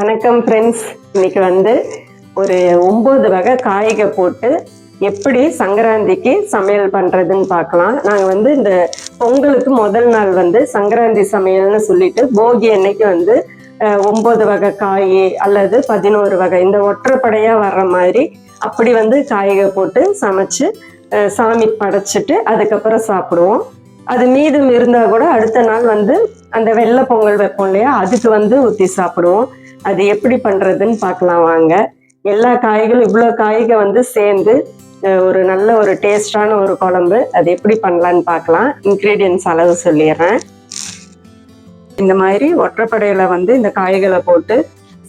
வணக்கம் ஃப்ரெண்ட்ஸ் இன்னைக்கு வந்து ஒரு ஒம்பது வகை காய்க போட்டு எப்படி சங்கராந்திக்கு சமையல் பண்ணுறதுன்னு பார்க்கலாம். நாங்கள் வந்து இந்த பொங்கலுக்கு முதல் நாள் வந்து சங்கராந்தி சமையல்னு சொல்லிட்டு போகி அன்னைக்கு வந்து ஒம்பது வகை காய் அல்லது பதினோரு வகை இந்த ஒற்றைப்படையாக வர்ற மாதிரி அப்படி வந்து காய்க போட்டு சமைச்சு சாமி படைச்சிட்டு அதுக்கப்புறம் சாப்பிடுவோம். அது மீதம் இருந்தால் கூட அடுத்த நாள் வந்து அந்த வெள்ளை பொங்கல் வைப்போம் இல்லையா அதுக்கு வந்து ஊற்றி சாப்பிடுவோம். அது எப்படி பண்ணுறதுன்னு பார்க்கலாம் வாங்க. எல்லா காய்களும் இவ்வளோ காய்க வந்து சேர்ந்து ஒரு நல்ல ஒரு டேஸ்டான ஒரு குழம்பு. அது எப்படி பண்ணலான்னு பார்க்கலாம். இன்க்ரீடியன்ஸ் அளவு சொல்லிடுறேன் இந்த மாதிரி ஒற்றைப்படையில் வந்து இந்த காய்களை போட்டு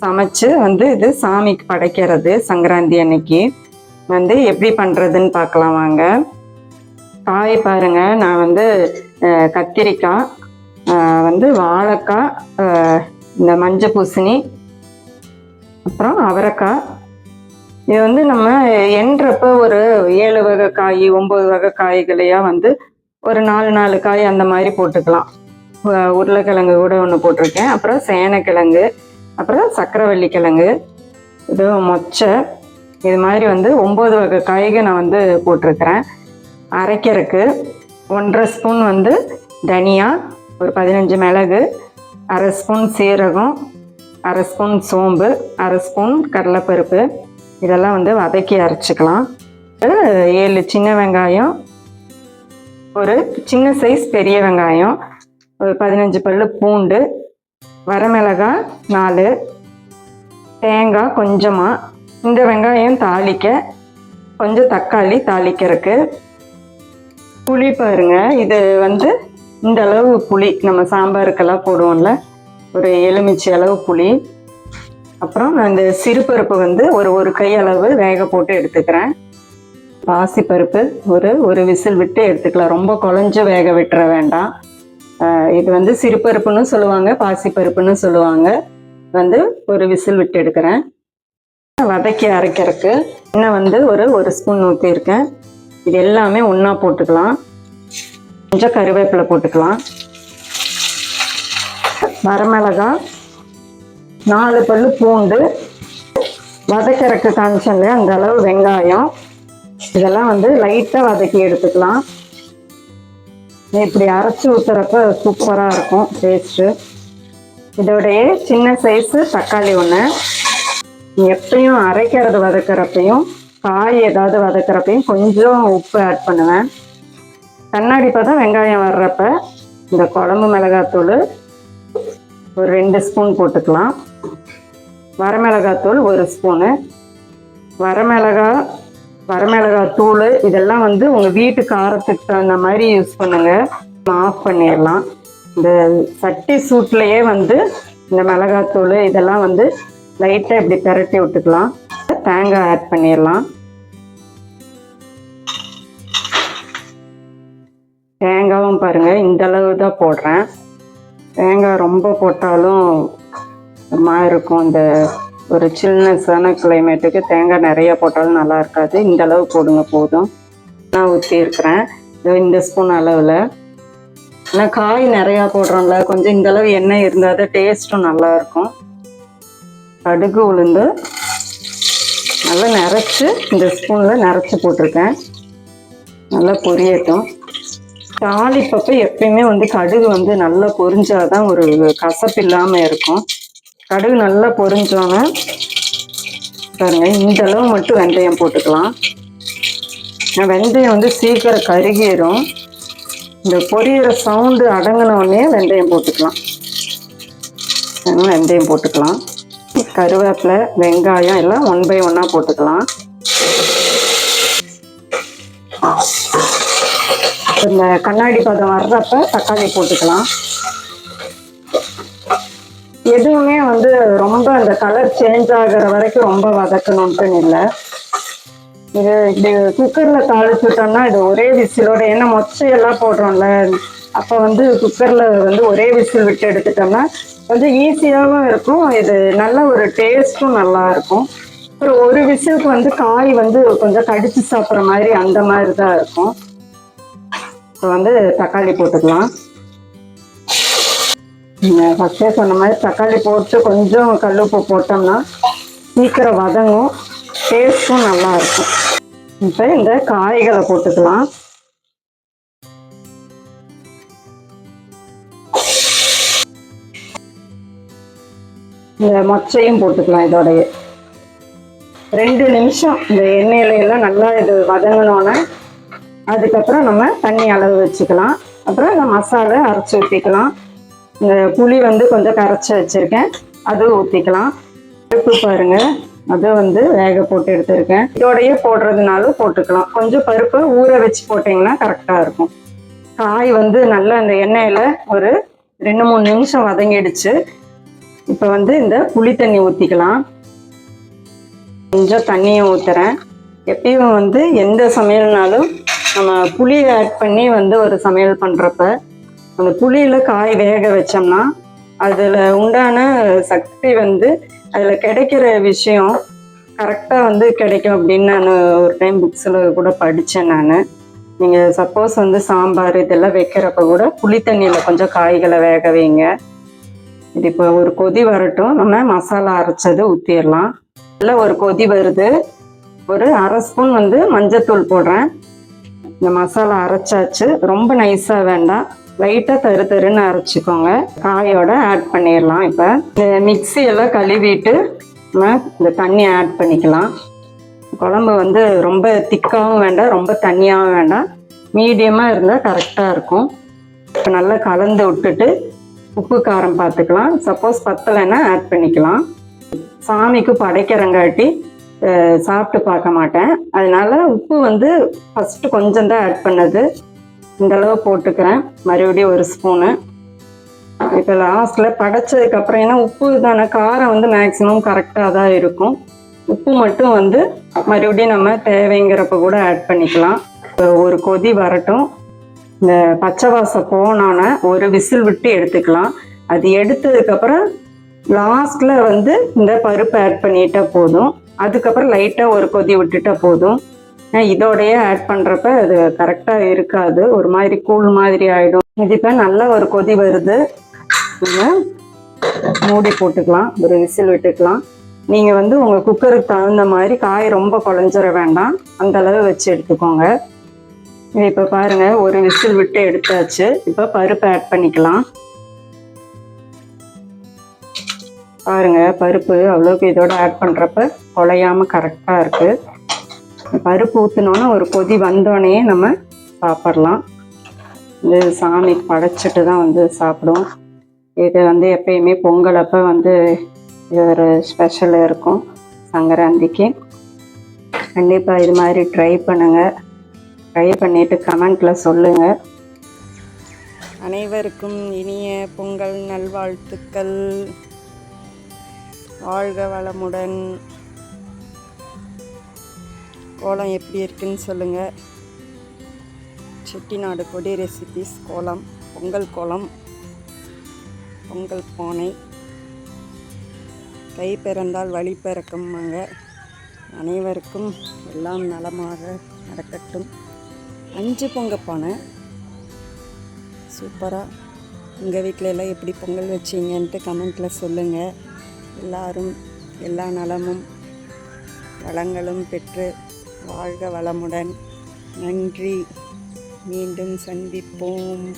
சமைச்சு வந்து இது சாமிக்கு படைக்கிறது சங்கராந்தி அன்னைக்கு. வந்து எப்படி பண்ணுறதுன்னு பார்க்கலாம் வாங்க. காய் பாருங்கள் நான் வந்து கத்திரிக்காய் வந்து வாழைக்காய் இந்த மஞ்சள் பூசணி அப்புறம் அவரைக்காய். இது வந்து நம்ம எண்றப்ப ஒரு ஏழு வகை காய் ஒம்பது வகை காய்களையா வந்து ஒரு நாலு நாலு காய் அந்த மாதிரி போட்டுக்கலாம். உருளைக்கிழங்கு கூட ஒன்று போட்டிருக்கேன். அப்புறம் சேனைக்கிழங்கு அப்புறம் சக்கரவள்ளி கிழங்கு இது மொச்சை. இது மாதிரி வந்து ஒம்பது வகை காய்கள் நான் வந்து போட்டிருக்கிறேன். அரைக்கிறதுக்கு ஒன்றரை ஸ்பூன் வந்து தனியா ஒரு பதினஞ்சு மிளகு அரை ஸ்பூன் சீரகம் அரை ஸ்பூன் சோம்பு அரை ஸ்பூன் கடலைப்பருப்பு. இதெல்லாம் வந்து வதக்கி அரைச்சிக்கலாம். ஏழு சின்ன வெங்காயம் ஒரு சின்ன சைஸ் பெரிய வெங்காயம் ஒரு பதினஞ்சு பல்லு பூண்டு வரமிளகாய் நாலு தேங்காய் கொஞ்சமாக இந்த வெங்காயம் தாளிக்க கொஞ்சம் தக்காளி தாளிக்கிறதுக்கு. புளி பாருங்க இது வந்து இந்த அளவு புளி நம்ம சாம்பாருக்கெல்லாம் போடுவோம்ல. ஒரு எலுமிச்சை அளவு புளி. அப்புறம் நான் இந்த சிறுபருப்பு வந்து ஒரு ஒரு கை அளவு வேக போட்டு எடுத்துக்கிறேன். பாசிப்பருப்பு ஒரு ஒரு விசில் விட்டு எடுத்துக்கலாம். ரொம்ப குழஞ்சு வேக விட்டுற வேண்டாம். இது வந்து சிறுபருப்புன்னு சொல்லுவாங்க பாசிப்பருப்புன்னு சொல்லுவாங்க. வந்து ஒரு விசில் விட்டு எடுக்கிறேன். வதக்கி அரைக்கிறதுக்கு இன்னும் வந்து ஒரு ஒரு ஸ்பூன் ஊற்றிருக்கேன் இது எல்லாமே ஒன்றா போட்டுக்கலாம். கொஞ்சம் கருவேப்பிலை போட்டுக்கலாம். வரமிளகாய் நாலு பல் பூண்டு வதக்கிறக்கு காமிச்சேன் இல்லையா அந்த அளவு வெங்காயம். இதெல்லாம் வந்து லைட்டாக வதக்கி எடுத்துக்கலாம். இப்படி அரைச்சி ஊற்றுறப்ப சூப்பராக இருக்கும் டேஸ்ட்டு இதோடைய சின்ன சைஸு தக்காளி ஒன்று எப்பயும் அரைக்கிறது வதக்கிறப்பையும் காய் ஏதாவது வதக்கிறப்பையும் கொஞ்சம் உப்பு ஆட் பண்ணுவேன். கண்ணாடி பார்த்தா வெங்காயம் வர்றப்ப இந்த குழம்பு மிளகாத்தூள் ஒரு ரெண்டு ஸ்பூன் போட்டுக்கலாம். வரமிளகாத்தூள் ஒரு ஸ்பூனு வரமிளகா வரமிளகாய் தூள் இதெல்லாம் வந்து உங்கள் வீட்டு காரத்துக்கு தகுந்த மாதிரி யூஸ் பண்ணுங்கள் ஆஃப் பண்ணிடலாம். இந்த சட்டி சூட்லேயே வந்து இந்த மிளகாத்தூள் இதெல்லாம் வந்து லைட்டாக இப்படி பிரட்டி விட்டுக்கலாம். தேங்காய் ஆட் பண்ணிடலாம். தேங்காயும் பாருங்கள் இந்த அளவு தான் போடுறேன். தேங்காய் ரொம்ப போட்டாலும் மாதிரி இருக்கும். இந்த ஒரு சில்னஸான கிளைமேட்டுக்கு தேங்காய் நிறையா போட்டாலும் நல்லா இருக்காது. இந்த அளவு போடுங்க போதும். நான் ஊற்றியிருக்கிறேன் இந்த ஸ்பூன் அளவில். ஆனால் காய் நிறையா போடுறோம்ல கொஞ்சம் இந்த அளவு எண்ணெய் இருந்தால் தான் டேஸ்ட்டும் நல்லாயிருக்கும் கடுகு உளுந்து நல்லா நிறச்சி இந்த ஸ்பூனில் நிறச்சி போட்டிருக்கேன். நல்லா பொரியட்டும். தாளிப்பப்ப எப்பயுமே வந்து கடுகு வந்து நல்லா பொரிஞ்சாதான் ஒரு கசப்பு இல்லாமல் இருக்கும். கடுகு நல்லா பொரிஞ்சோன்னே பாருங்க இந்த அளவு மட்டும் வெந்தயம் போட்டுக்கலாம். வெந்தயம் வந்து சீக்கிரம் கருகிரும். இந்த பொரியிற சவுண்டு அடங்கினோடனே வெந்தயம் போட்டுக்கலாம். வெந்தயம் போட்டுக்கலாம். கருவேப்பிலை வெங்காயம் எல்லாம் ஒன் பை ஒன்னாக போட்டுக்கலாம். இந்த கண்ணாடி பதம் வர்றப்ப தக்காளி போட்டுக்கலாம். எதுவுமே வந்து ரொம்ப அந்த கலர் சேஞ்ச் ஆகிற வரைக்கும் ரொம்ப வதக்கணும்ட்டுன்னு இல்லை. இது இப்படி குக்கரில் தாளிச்சுட்டோம்னா இது ஒரே விசிலோட ஏன்னா மொச்சையெல்லாம் போடுறோம்ல அப்போ வந்து குக்கரில் வந்து ஒரே விசில் விட்டு எடுத்துட்டோம்னா கொஞ்சம் ஈஸியாகவும் இருக்கும் இது நல்ல ஒரு டேஸ்ட்டும் நல்லா இருக்கும். அப்புறம் ஒரு விசிலுக்கு வந்து காய் வந்து கொஞ்சம் கடிச்சு சாப்பிட்ற மாதிரி அந்த மாதிரி தான் இருக்கும். இப்போ வந்து தக்காளி போட்டுக்கலாம். நீங்கள் ஃபஸ்ட்டே சொன்ன மாதிரி தக்காளி போட்டு கொஞ்சம் கல் உப்பு போட்டோம்னா சீக்கிரம் வதங்கும். டேஸ்ட்டும் நல்லா இருக்கும் இப்போ இந்த காய்களை போட்டுக்கலாம். இந்த மொச்சையும் போட்டுக்கலாம் இதோடைய. ரெண்டு நிமிஷம். இந்த எண்ணெயில எல்லாம் நல்லா இது வதங்கினோன்னே அதுக்கப்புறம் நம்ம தண்ணி அளவு வச்சுக்கலாம். அப்புறம் இந்த மசாலா அரைச்சி ஊற்றிக்கலாம் இந்த புளி வந்து கொஞ்சம் கரைச்சி வச்சுருக்கேன். அதுவும் ஊற்றிக்கலாம் பருப்பு பாருங்க. அதை வந்து வேக போட்டு எடுத்திருக்கேன். இதோடையே போடுறதுனாலும் போட்டுக்கலாம். கொஞ்சம் பருப்பை ஊற வச்சு போட்டிங்கன்னா கரெக்டாக இருக்கும். காய் வந்து நல்லா இந்த எண்ணெயில் ஒரு ரெண்டு மூணு நிமிஷம் வதங்கிடுச்சு. இப்போ வந்து இந்த புளி தண்ணி ஊற்றிக்கலாம் கொஞ்சம் தண்ணியும் ஊற்றுறேன் எப்பயும் வந்து எந்த சமையல்னாலும் நம்ம புளியை ஆட் பண்ணி வந்து ஒரு சமையல் பண்ணுறப்ப அந்த புளியில் காய் வேக வச்சோம்னா அதில் உண்டான சக்தி வந்து அதில் கிடைக்கிற விஷயம் கரெக்டாக வந்து கிடைக்கும் அப்படின்னு நான் ஒரு டைம் புக்ஸில் கூட படித்தேன் நான். நீங்கள் சப்போஸ் வந்து சாம்பார் இதெல்லாம் வைக்கிறப்ப கூட புளி தண்ணியில் கொஞ்சம் காய்களை வேக வைங்க. இது இப்போ ஒரு கொதி வரட்டும். நம்ம மசாலா அரைச்சது ஊற்றிடலாம் இல்லை ஒரு கொதி வருது. ஒரு அரை ஸ்பூன் வந்து மஞ்சத்தூள் போடுறேன். இந்த மசாலா அரைச்சாச்சு. ரொம்ப நைஸாக வேண்டாம். லைட்டாக தரு தருன்னு அரைச்சிக்கோங்க. காயோட ஆட் பண்ணிடலாம் இப்போ. இந்த மிக்ஸி எல்லாம் கழுவிட்டு நம்ம இந்த தண்ணி ஆட் பண்ணிக்கலாம். குழம்பு வந்து ரொம்ப திக்காகவும் வேண்டாம் ரொம்ப தண்ணியாகவும் வேண்டாம். மீடியமாக இருந்தால் கரெக்டாக இருக்கும். இப்போ நல்லா கலந்து விட்டுட்டு உப்பு காரம் பார்த்துக்கலாம். சப்போஸ் பத்தலைன்னா ஆட் பண்ணிக்கலாம். சாமிக்கு படைக்கிறங்காட்டி சாப்பிட்டு பார்க்க மாட்டேன். அதனால உப்பு வந்து ஃபஸ்ட்டு கொஞ்சம் தான் ஆட் பண்ணது. இந்தளவு போட்டுக்கிறேன். மறுபடியும் ஒரு ஸ்பூனு இப்போ லாஸ்ட்டில் படைச்சதுக்கப்புறம் ஏன்னா உப்பு தானே காரம் வந்து மேக்ஸிமம் கரெக்டாக தான் இருக்கும். உப்பு மட்டும் வந்து மறுபடியும் நம்ம தேவைங்கிறப்ப கூட ஆட் பண்ணிக்கலாம். இப்போ ஒரு கொதி வரட்டும். இந்த பச்சை வாசம் போனோன்னே ஒரு விசில் விட்டு எடுத்துக்கலாம். அது எடுத்ததுக்கப்புறம் லாஸ்ட்டில் வந்து இந்த பருப்பு ஆட் பண்ணிட்டா போதும். அதுக்கப்புறம் லைட்டாக ஒரு கொதி விட்டுட்டா போதும். இதோடையே ஆட் பண்ணுறப்ப அது கரெக்டாக இருக்காது. ஒரு மாதிரி கூழ் மாதிரி ஆகிடும் இது இப்போ நல்ல ஒரு கொதி வருது. நீங்கள் மூடி போட்டுக்கலாம். ஒரு விசில் விட்டுக்கலாம். நீங்கள் வந்து உங்கள் குக்கருக்கு தகுந்த மாதிரி காய் ரொம்ப குழஞ்சிட வேண்டாம். அந்த அளவு வச்சு எடுத்துக்கோங்க. இது இப்போ பாருங்கள் ஒரு விசில் விட்டு எடுத்தாச்சு. இப்போ பருப்பு ஆட் பண்ணிக்கலாம். பாருங்க பருப்பு அவ்வளோக்கு இதோட ஆட் பண்ணுறப்ப குலையாமல் கரெக்டாக இருக்குது பருப்பு ஊற்றினோன்னா ஒரு கொதி வந்தோடனே நம்ம சாப்பிட்லாம். இது சாமிக்கு படைச்சிட்டு தான் வந்து சாப்பிடுவோம். இது வந்து எப்பயுமே பொங்கல் அப்போ வந்து இது ஒரு ஸ்பெஷல் இருக்கும் சங்கராந்திக்கு. கண்டிப்பாக இது மாதிரி ட்ரை பண்ணுங்கள் ட்ரை பண்ணிவிட்டு கமெண்ட்டில் சொல்லுங்கள் அனைவருக்கும் இனிய பொங்கல் நல்வாழ்த்துக்கள். வாழ்க வளமுடன். கோலம் எப்படி இருக்குன்னு சொல்லுங்கள் செட்டிநாடு கொடி ரெசிபிஸ் கோலம் பொங்கல் கோலம் பொங்கல் பானை. கை பிறந்தால் வழி பிறக்கும்பாங்க. அனைவருக்கும் எல்லாம் நலமாக நடக்கட்டும். அஞ்சு பொங்க பானை. சூப்பராக உங்கள் வீட்டில் எல்லாம் எப்படி பொங்கல் வச்சீங்கன்ட்டு கமெண்ட்டில் சொல்லுங்கள் எல்லாரும் எல்லா நலமும் வளங்களும் பெற்று வாழ்க வளமுடன். நன்றி. மீண்டும் சந்திப்போம்.